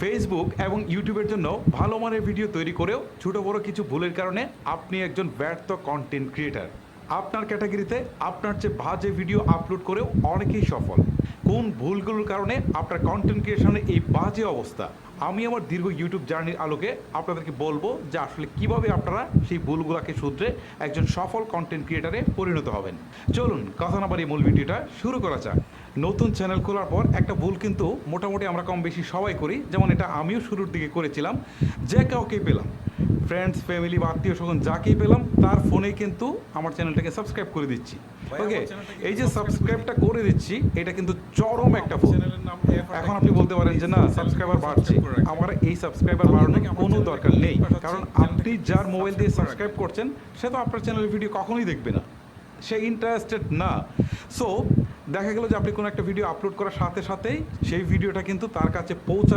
Facebook এবং ইউটিউবের জন্য ভালো মানের ভিডিও তৈরি করেও ছোট বড় কিছু ভুলের কারণে আপনি একজন ব্যর্থ কন্টেন্ট ক্রিয়েটার আপনার ক্যাটাগরিতে আপনার চেয়ে বাজে ভিডিও আপলোড করেও অনেকেই সফল। কোন ভুলগুলোর কারণে আপনার কন্টেন্ট ক্রিয়েশনের এই বাজে অবস্থা? আমি আমার দীর্ঘ ইউটিউব জার্নির আলোকে আপনাদেরকে বলব যে আসলে কীভাবে আপনারা সেই ভুলগুলোকে শুধরে একজন সফল কন্টেন্ট ক্রিয়েটারে পরিণত হবেন। চলুন, কথা না মূল ভিডিওটা শুরু করা যাক। নতুন চ্যানেল খোলার পর একটা ভুল কিন্তু মোটামুটি আমরা কম বেশি সবাই করি। যেমন এটা আমিও শুরুর দিকে করেছিলাম, যে কাউকে পেলাম। ফ্রেন্ডস ফ্যামিলি বা আত্মীয় স্বজন যাকেই পেলাম তার ফোনেই কিন্তু আমার চ্যানেলটাকে সাবস্ক্রাইব করে দিচ্ছি। ওকে এই যে সাবস্ক্রাইবটা করে দিচ্ছি। এটা কিন্তু চরম একটা নাম এখন আপনি বলতে পারেন যে না সাবস্ক্রাইবার বাড়ছে। আমার এই সাবস্ক্রাইবার বাড়ানোর কোনো দরকার নেই। কারণ আপনি যার মোবাইল দিয়ে সাবস্ক্রাইব করছেন সে তো আপনার চ্যানেলের ভিডিও কখনোই দেখবে না। সে ইন্টারেস্টেড না। সো দেখা গেল যে আপনি কোনো একটা ভিডিও আপলোড করার সাথে সাথেই সেই ভিডিওটা কিন্তু তার কাছে পৌঁছা